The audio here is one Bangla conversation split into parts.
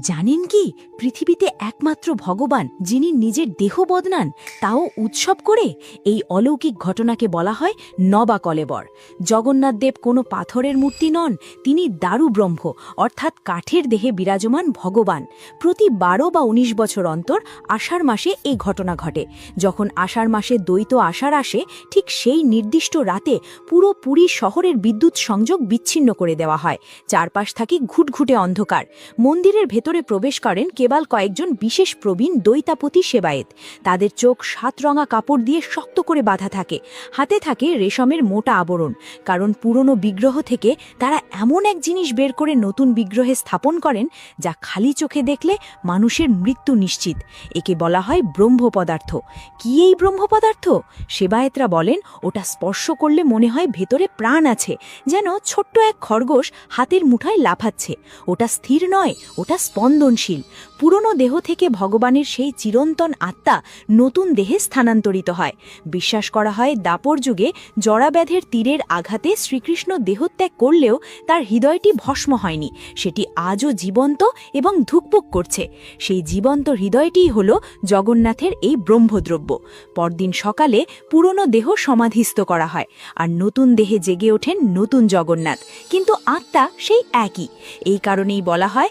জানেন কি? পৃথিবীতে একমাত্র ভগবান, যিনি নিজের দেহ বদনান, তাও উৎসব করে এই অলৌকিক ঘটনাকে বলা হয় নবা কলেবর জগন্নাথ দেব কোনো পাথরের মূর্তি নন, তিনি দারু ব্রহ্ম, অর্থাৎ কাঠের দেহে বিরাজমান ভগবান। প্রতি বারো বা ১৯ বছর অন্তর আষাঢ় মাসে এই ঘটনা ঘটে। যখন আষাঢ় মাসে দ্বৈত আষাঢ় আসে, ঠিক সেই নির্দিষ্ট রাতে পুরো পুরী শহরের বিদ্যুৎ সংযোগ বিচ্ছিন্ন করে দেওয়া হয়। চারপাশ থাকে ঘুটঘুটে অন্ধকার। মন্দিরের ভেতরে প্রবেশ করেন কেবল কয়েকজন বিশেষ প্রবীণ দৈতাপতি সেবায়েত। তাদের চোখ সাতরঙা কাপড় দিয়ে শক্ত করে বাঁধা থাকে। হাতে থাকে রেশমের মোটা আবরণ, কারণ পুরনো বিগ্রহ থেকে তারা এমন এক জিনিস বের করে নতুন বিগ্রহে স্থাপন করেন, যা খালি চোখে দেখলে মানুষের মৃত্যু নিশ্চিত। একে বলা হয় ব্রহ্ম পদার্থ কি এই ব্রহ্ম পদার্থ সেবায়েতরা বলেন, ওটা স্পর্শ করলে মনে হয় ভেতরে প্রাণ আছে, যেন ছোট্ট এক খরগোশ হাতের মুঠায় লাফাচ্ছে। ওটা স্থির নয়, ওটা স্পন্দনশীল। পুরনো দেহ থেকে ভগবানের সেই চিরন্তন আত্মা নতুন দেহে স্থানান্তরিত হয়। বিশ্বাস করা হয় দাপর যুগে জরাব্যাধের তীরের আঘাতে শ্রীকৃষ্ণ দেহত্যাগ করলেও তার হৃদয়টি ভস্ম হয়নি। সেটি আজও জীবন্ত এবং ধুকপুক করছে। সেই জীবন্ত হৃদয়টিই হল জগন্নাথের এই ব্রহ্মদ্রব্য। পরদিন সকালে পুরনো দেহ সমাধিস্থ করা হয় আর নতুন দেহে জেগে ওঠেন নতুন জগন্নাথ। কিন্তু আত্মা সেই একই। এই কারণেই বলা হয়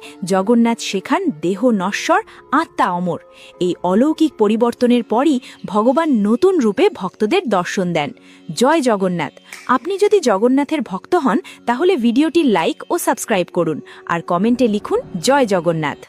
জগন্নাথ শেখান দেহ নশ্বর, আত্মা অমর। এই অলৌকিক পরিবর্তনের পরই ভগবান নতুন রূপে ভক্তদের দর্শন দেন। জয় জগন্নাথ। আপনি যদি জগন্নাথের ভক্ত হন, তাহলে ভিডিওটি লাইক ও সাবস্ক্রাইব করুন। আর কমেন্টে লিখুন, জয় জগন্নাথ।